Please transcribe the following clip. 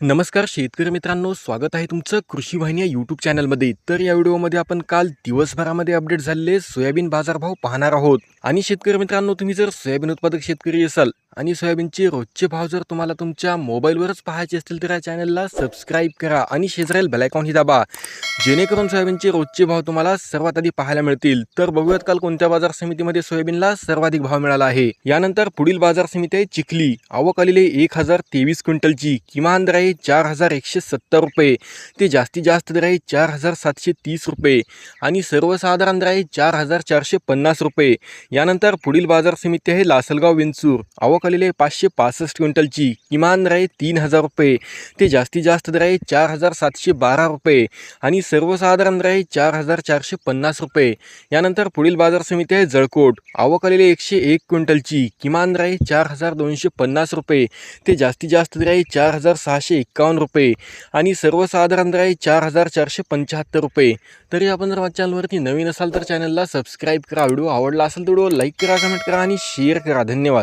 नमस्कार शेतकरी मित्रांनो स्वागत आहे तुमचं कृषी वाहिनी या यूट्यूब चॅनलमध्ये तर या व्हिडिओमध्ये आपण काल दिवसभरामध्ये अपडेट झालेले सोयाबीन बाजारभाव पाहणार आहोत. आणि शेतकरी मित्रांनो तुम्ही जर सोयाबीन उत्पादक शेतकरी असाल आणि सोयाबीनचे रोजचे भाव जर तुम्हाला तुमच्या मोबाईलवरच पाहायचे असतील तर या चॅनलला सबस्क्राईब करा आणि शेजारील बेलायकॉनही दाबा. जेणेकरून सोयाबीनचे रोजचे भाव तुम्हाला सर्वात आधी पाहायला मिळतील. तर बघूयात काल कोणत्या बाजार समितीमध्ये सोयाबीनला सर्वाधिक भाव मिळाला आहे. यानंतर पुढील बाजार समिती आहे चिखली. आवक आलेली एक हजार तेवीस क्विंटलची. किमान दर आहे चार हजार एकशे सत्तर रुपये. ते जास्तीत जास्त दर आहे चार हजार सातशे तीस रुपये. आणि सर्वसाधारण दर आहे चार हजार चारशे पन्नास रुपये. यानंतर पुढील बाजार समिती आहे लासलगाव विंचूर. आवक आलेली आहे पाचशे पासष्ट क्विंटलची. किमान दर आहे तीन हजार रुपये. ते जास्तीत जास्त दर आहे चार हजार सातशे बारा रुपये. आणि सर्वसाधारण दर आहे चार हजार चारशे पन्नास रुपये. यानंतर पुढील बाजार समिती आहे जळकोट. आवक आलेली एकशे एक क्विंटलची. किमान दर आहे चार हजार दोनशे पन्नास रुपये. ते जास्तीत जास्त दर आहे चार हजार सहाशे एक्कावन्न रुपये आणि सर्वसाधारण दर आहे चार हजार चारशे पंच्याहत्तर रुपये. तरी आपण जर माझ्या चॅनलवरती नवीन असाल तर चॅनलला सबस्क्राईब करा. व्हिडिओ आवडला असेल तर व्हिडिओ लाईक करा कमेंट करा आणि शेअर करा. धन्यवाद.